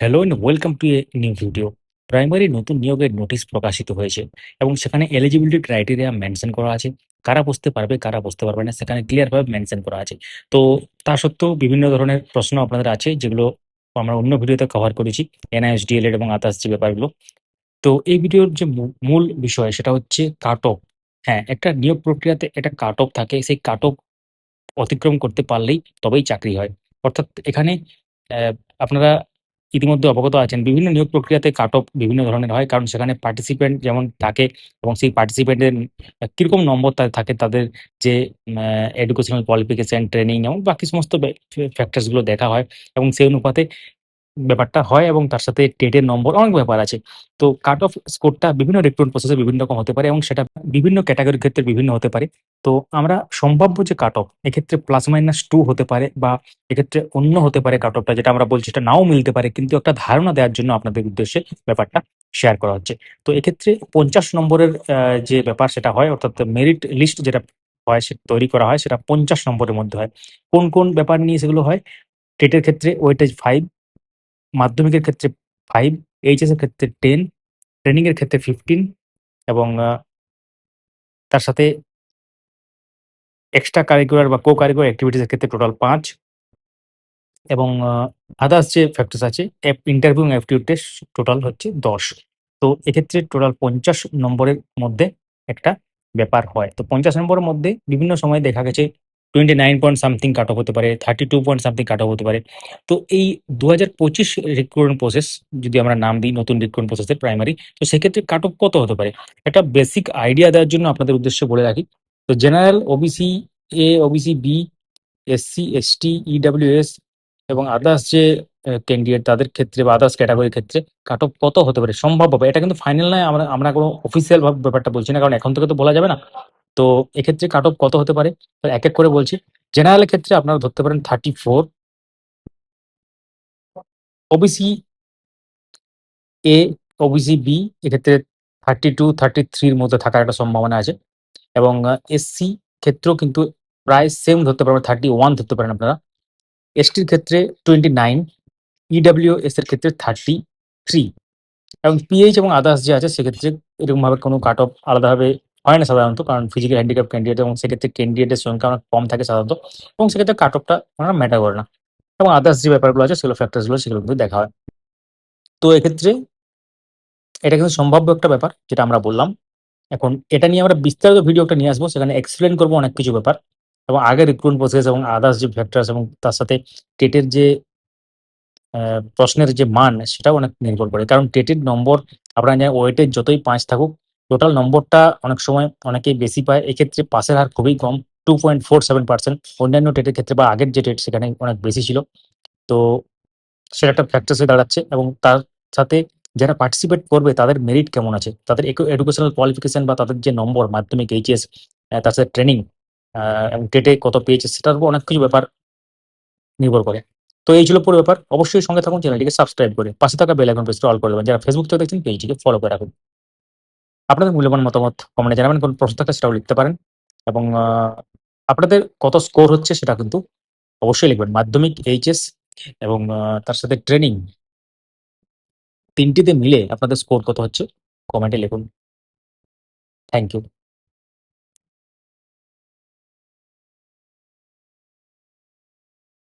Hello and welcome to a new video primary নতুন নিয়োগের notice প্রকাশিত হয়েছে এবং সেখানে এলিজিবিলিটি ক্রাইটেরিয়া মেনশন করা আছে। কারা বসতে পারবে, কারা বসতে পারবে না, সেখানে ক্লিয়ারভাবে মেনশন করা আছে। তো তা সত্ত্বেও বিভিন্ন ধরনের প্রশ্ন আপনাদের আছে, যেগুলো আমরা অন্য ভিডিওতে কভার করেছি এনআইএস ডিএলএড এবং আদার্স যে ব্যাপারগুলো। তো এই ভিডিওর যে মূল বিষয় সেটা হচ্ছে কাট অফ হ্যাঁ একটা নিয়োগ প্রক্রিয়াতে একটা কাট অফ থাকে, সেই কাট অফ অতিক্রম করতে পারলেই তবেই চাকরি হয়। অর্থাৎ এখানে আপনারা ইতিমধ্যে অবগত আছেন, বিভিন্ন নিয়োগ প্রক্রিয়াতে কাট অফ বিভিন্ন ধরনের হয়। কারণ সেখানে পার্টিসিপেন্ট যেমন থাকে এবং সেই পার্টিসিপেন্টের কীরকম নম্বর তাদের থাকে, তাদের যে এডুকেশনাল কোয়ালিফিকেশান ট্রেনিং এবং বাকি সমস্ত ফ্যাক্টার্সগুলো দেখা হয়। এবং সেই অনুপাতে ব্যাপারটা হয় এবং তার সাথে টেটের নম্বর অনেক ব্যাপার আছে। তো কাট অফ স্কোরটা বিভিন্ন রিক্রুটমেন্ট প্রসেসে বিভিন্ন রকম হতে পারে এবং সেটা বিভিন্ন ক্যাটাগরির ক্ষেত্রে বিভিন্ন হতে পারে। তো আমরা সম্ভাব্য যে কাট অফ এক্ষেত্রে প্লাস মাইনাস টু হতে পারে বা এক্ষেত্রে অন্য হতে পারে কাট অফটা যেটা আমরা বলছি, সেটা নাও মিলতে পারে, কিন্তু একটা ধারণা দেওয়ার জন্য আপনাদের উদ্দেশ্যে ব্যাপারটা শেয়ার করা হচ্ছে। তো এক্ষেত্রে পঞ্চাশ নম্বরের যে ব্যাপার সেটা হয়, অর্থাৎ মেরিট লিস্ট যেটা হয় সেটা তৈরি করা হয়, সেটা পঞ্চাশ নম্বরের মধ্যে হয়। কোন কোন ব্যাপার নিয়ে সেগুলো হয়? টেটের ক্ষেত্রে ওয়েটেজ ফাইভ মাধ্যমিকের ক্ষেত্রে ফাইভ এইচএস এর ক্ষেত্রে টেন ট্রেনিং এর ক্ষেত্রে ফিফটিন এবং তার সাথে এক্সট্রা কারিকুলার বা কো কারিকুলার অ্যাক্টিভিটিস এর ক্ষেত্রে টোটাল পাঁচ এবং আদার্স যে ফ্যাক্টরস আছে ইন্টারভিউ অ্যাপটিউড টেস্ট টোটাল হচ্ছে দশ। তো এক্ষেত্রে টোটাল পঞ্চাশ নম্বরের মধ্যে একটা ব্যাপার হয়। তো পঞ্চাশ নম্বরের মধ্যে বিভিন্ন সময় দেখা গেছে twenty nine point something cut off হতে পারে thirty two point something cut off হতে পারে। তো এই দু হাজার পঁচিশ রিক্রুটমেন্ট প্রসেস যদি আমরা নাম দিই নতুন রিক্রুটমেন্ট প্রসেসের প্রাইমারি তো সেক্ষেত্রে কাট অফ কত হতে পারে? একটা বেসিক আইডিয়া দেওয়ার জন্য আপনাদের উদ্দেশ্যে বলে রাখি। তো general OBC A OBC B SC ST EWS এবং আদার্স যে ক্যান্ডিডেট তাদের ক্ষেত্রে বা আদার্স ক্যাটাগরির ক্ষেত্রে কাট অফ কত হতে পারে? সম্ভব হবে। এটা কিন্তু ফাইনাল নয়, আমরা আমরা কোনো অফিসিয়াল ব্যাপারটা বলছি না, কারণ এখন থেকে তো বলা যাবে না। তো এক্ষেত্রে কাট অফ কত হতে পারে? এক এক করে বলছি। জেনারেলের ক্ষেত্রে আপনারা ধরতে পারেন thirty four OBC A OBC B এক্ষেত্রে থার্টি টু থার্টি থ্রির মধ্যে থাকার একটা সম্ভাবনা আছে। এবং এসসি ক্ষেত্রেও কিন্তু প্রায় সেম ধরতে পারবেন থার্টি ওয়ান ধরতে পারেন আপনারা। এসটির ক্ষেত্রে টোয়েন্টি নাইন ইডাব্লিউ এস এর ক্ষেত্রে থার্টি থ্রি এবং পিএইচ এবং আদার্স যে আছে, সেক্ষেত্রে এরকমভাবে কোনো কাট অফ আলাদাভাবে হয় না সাধারণত, কারণ ফিজিক্যাল হ্যান্ডিক্যাপ ক্যান্ডিডেট এবং সেক্ষেত্রে ক্যান্ডিডেটের সংখ্যা অনেক কম থাকে সাধারণত এবং সেক্ষেত্রে কাট অফটা ওনারা ম্যাটার করে না এবং আদার্স যে ব্যাপারগুলো আছে সেগুলো ফ্যাক্টরসগুলো সেগুলো কিন্তু দেখা হয়। তো এক্ষেত্রে এটা কিন্তু সম্ভাব্য একটা ব্যাপার যেটা আমরা বললাম। এখন এটা নিয়ে আমরা বিস্তারিত ভিডিও একটা নিয়ে আসব, সেখানে এক্সপ্লেন করব অনেক কিছু ব্যাপার এবং আগের রিক্রুটমেন্ট প্রসেস এবং আদার্স যে ফ্যাক্টরস এবং তার সাথে টেটের যে প্রশ্নের যে মান সেটাও অনেক নির্ভর করে। কারণ টেটের নম্বর, আপনারা ওয়েটের যতই পাঁচ থাকুক টোটাল নম্বরটা অনেক সময় অনেকেই বেশি পায়। এক্ষেত্রে পাসের হার খুবই কম two point four seven percent অন্যান্য টেটের ক্ষেত্রে বা আগের যে টেট সেখানে অনেক বেশি ছিল। তো সেটা একটা ফ্যাক্টরস হয়ে দাঁড়াচ্ছে এবং তার সাথে যারা পার্টিসিপেট করবে, তাদের মেরিট কেমন আছে? তাদের এডুকেশনাল কোয়ালিফিকেশন বা তাদের যে নম্বর মাধ্যমিক এইচএস তার সাথে ট্রেনিং এবং টেটে কত পেয়েছে, সেটার উপর অনেক কিছু ব্যাপার নির্ভর করে। তো এই ছিল পুরো ব্যাপার। অবশ্যই সঙ্গে থাকুন চ্যানেলটিকে সাবস্ক্রাইব করে। পাশে থাকা বেল আইকন প্রেস অল করে দেবেন। যারা ফেসবুক থেকে দেখছেন পেজটিকে ফলো করে রাখুন। আপনাদের মূল্যবান মতামত কমেন্টে জানাবেন, কোন প্রশ্ন থাকলে সেটাও লিখতে পারেন এবং আপনাদের কত স্কোর হচ্ছে সেটা কিন্তু অবশ্যই লিখবেন। মাধ্যমিক এইচএস এবং তার সাথে ট্রেনিং তিনটিতে মিলে আপনাদের স্কোর কত হচ্ছে? কমেন্টে লিখুন। Thank you